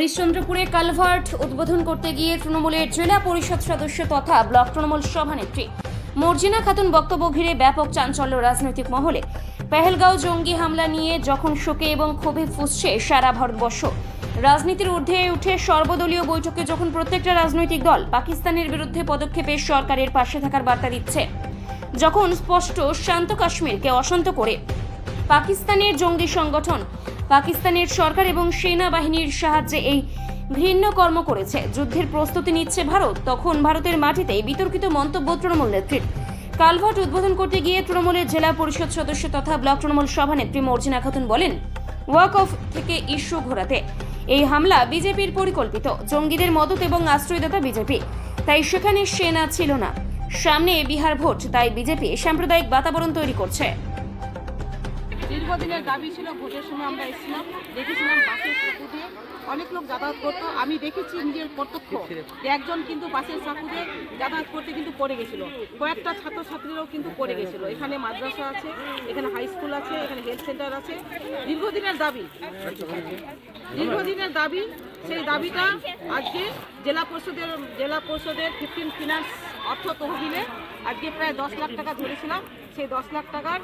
হরিশ্চন্দ্রপুরে culvert উদ্বোধন করতে গিয়ে তৃণমূলের জেলা পরিষদ সদস্য তথা ব্লক তৃণমূল সভানেত্রী মর্জিনা খাতুন বক্তব্য ঘিরে ব্যাপক চাঞ্চল্য রাজনৈতিক মহলে। পেহেলগাঁও জঙ্গি হামলা নিয়ে যখন শোকে এবং ক্ষোভে ফুসছে সারা ভারতবর্ষ, রাজনীতির ঊর্ধ্বে উঠে সর্বদলীয় বৈঠকে যখন প্রত্যেকটা রাজনৈতিক দল পাকিস্তানের বিরুদ্ধে পদক্ষেপে সরকারের পাশে থাকার বার্তা দিচ্ছে, যখন স্পষ্ট শান্ত কাশ্মীরকে অশান্ত করে পাকিস্তানের জঙ্গি সংগঠন পাকিস্তানের সরকার এবং সেনাবাহিনীর সাহায্যে এই ঘৃণ্য কর্ম করেছে। যুদ্ধের প্রস্তুতি নিচ্ছে ভারত। তখন ভারতের মাটিতে বিতর্কিত মন্তব্য তৃণমূল নেত্রীর। কালভার্ট উদ্বোধন করতে গিয়ে তৃণমূলের জেলা পরিষদ সদস্য তথা ব্লক তৃণমূল সভানেত্রী মর্জিনা খাতুন বলেন, ওয়াক অফ থেকে ইস্যু ঘোরাতে এই হামলা বিজেপির পরিকল্পিত। জঙ্গিদের মদত এবং আশ্রয়দাতা বিজেপি। তাই সেখানে সেনা ছিল না। সামনে বিহার ভোট, তাই বিজেপি সাম্প্রদায়িক বাতাবরণ তৈরি করছে। দীর্ঘদিনের দাবি ছিল, ভোটের সময় আমরা এসেছিলাম, দেখেছিলাম বাসের সাঁকু দিয়ে অনেক লোক যাতায়াত করতো। আমি দেখেছি নিজের প্রত্যক্ষ একজন কিন্তু বাসের সাঁকু দিয়ে যাতায়াত করতে কিন্তু পড়ে গেছিল। কয়েকটা ছাত্রছাত্রীরাও কিন্তু পড়ে গেছিল। এখানে মাদ্রাসা আছে, এখানে হাই স্কুল আছে, এখানে হেলথ সেন্টার আছে। দীর্ঘদিনের দাবি দীর্ঘদিনের দাবি, সেই দাবিটা আজকে জেলা পরিষদের জেলা পরিষদের ফিফটিন ফিনান্স অর্থ তহবিলে আজকে প্রায় দশ লাখ টাকা ধরেছিলাম। সেই দশ লাখ টাকার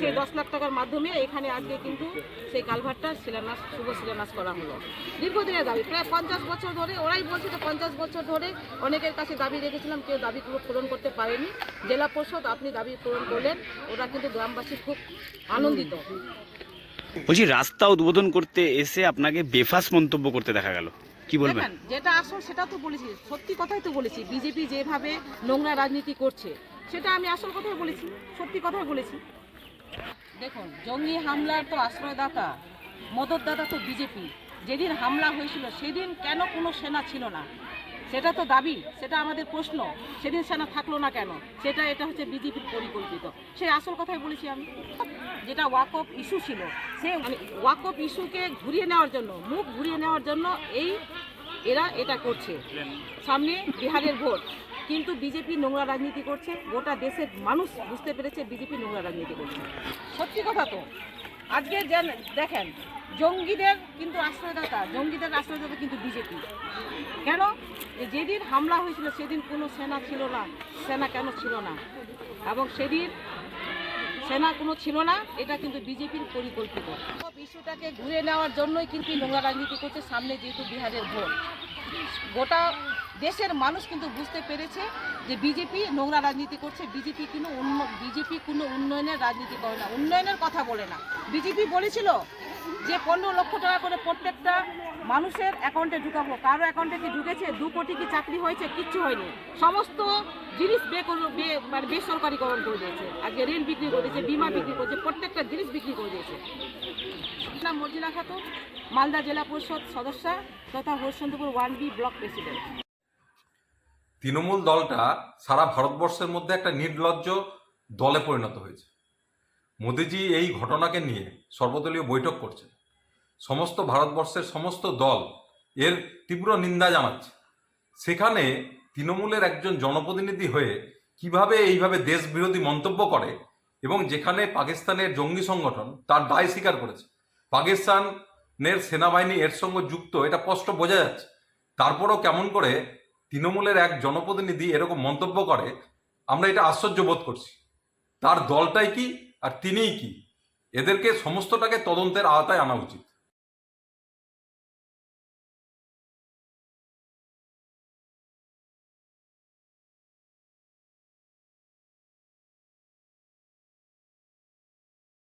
সেই দশ লাখ টাকার মাধ্যমে এখানে আজকে কিন্তু সেই কালভারটা শিলান্যাস শুভ শিলান্যাস করা হলো। দীর্ঘদিনের দাবি প্রায় পঞ্চাশ বছর ধরে ওরাই বলছে যে পঞ্চাশ বছর ধরে অনেকের কাছে দাবি রেখেছিলাম কেউ দাবিগুলো পূরণ করতে পারেনি। জেলা পরিষদ আপনি দাবি পূরণ করলেন ওরা কিন্তু গ্রামবাসী খুব আনন্দিত। বলছি রাস্তা উদ্বোধন করতে এসে আপনাকে বেফাস মন্তব্য করতে দেখা গেল। কি বলবেন? যেটা আসল সেটা তো বলেছি সত্যি কথাই তো বলেছি। বিজেপি যেভাবে নোংরা রাজনীতি করছে সেটা আমি আসল কথাই বলেছি, সত্যি কথাই বলেছি। দেখুন, জঙ্গি হামলার তো আশ্রয়দাতা, মদতদাতা তো বিজেপি। যেদিন হামলা হয়েছিল, সেদিন কেন কোনো সেনা ছিল না? সেটা তো দাবি, সেটা আমাদের প্রশ্ন। সেদিন সেনা থাকল না কেন? সেটা, এটা হচ্ছে বিজেপির পরিকল্পিত। সেই আসল কথাই বলেছি আমি। যেটা ওয়াকফ ইস্যু ছিল, সে ওয়াকফ ইস্যুকে ঘুরিয়ে নেওয়ার জন্য, মুখ ঘুরিয়ে নেওয়ার জন্য এই এরা এটা করছে। সামনে বিহারের ভোট। কিন্তু বিজেপি নোংরা রাজনীতি করছে, গোটা দেশের মানুষ বুঝতে পেরেছে বিজেপি নোংরা রাজনীতি করছে। সত্যি কথা তো, আজকে যেন, দেখেন, জঙ্গিদের কিন্তু আশ্রয়দাতা, জঙ্গিদের আশ্রয়দাতা কিন্তু বিজেপি। কেন? যেদিন হামলা হয়েছিল, সেদিন কোনো সেনা ছিল না, সেনা কেন ছিল না? এবং সেদিন সেনা কোনো ছিল না, এটা কিন্তু বিজেপির পরিকল্পিত। ইস্যুটাকে ঘুরে নেওয়ার জন্যই কিন্তু নোংরা রাজনীতি করছে সামনে যেহেতু বিহারের ভোট। গোটা দেশের মানুষ কিন্তু বুঝতে পেরেছে যে বিজেপি নোংরা রাজনীতি করছে, বিজেপি কোনো উন্ন, বিজেপি কোনো উন্নয়নের রাজনীতি করে না। উন্নয়নের কথা বলে না। বিজেপি বলেছিল যে পনেরো লক্ষ টাকা করে প্রত্যেকটা মানুষের অ্যাকাউন্টে ঢুকাবো। কারও অ্যাকাউন্টে কি ঢুকেছে? দু কোটি কি চাকরি হয়েছে? কিচ্ছু হয়নি। সমস্ত জিনিস মানে বেসরকারিকরণ করে দিয়েছে। আজকে রেল বিক্রি করে দিয়েছে, বিমা বিক্রি করেছে, প্রত্যেকটা জিনিস বিক্রি করে দিয়েছে। নাম মর্জিনা খাতুন, মালদা জেলা পরিষদ সদস্যা তথা Harishchandrapur one B block president. Trinamool দলটা সারা ভারতবর্ষের মধ্যে একটা নির্লজ্জ দলে পরিণত হয়েছে। মোদিজি এই ঘটনাকে নিয়ে সর্বদলীয় বৈঠক করছে সমস্ত ভারতবর্ষের সমস্ত দল এর তীব্র নিন্দা জানাচ্ছে। সেখানে তৃণমূলের একজন জনপ্রতিনিধি হয়ে কীভাবে এইভাবে দেশবিরোধী মন্তব্য করে এবং যেখানে পাকিস্তানের জঙ্গি সংগঠন তার দায় স্বীকার করেছে পাকিস্তানের সেনাবাহিনী এর সঙ্গে যুক্ত, এটা স্পষ্ট বোঝা যাচ্ছে। তারপরও কেমন করে তৃণমূলের এক জনপ্রতিনিধি এরকম মন্তব্য করে, আমরা এটা আশ্চর্য বোধ করছি। তার দলটাই কি আর তিনিই কি? এদেরকে সমস্তটাকে তদন্তের আওতায় আনা উচিত।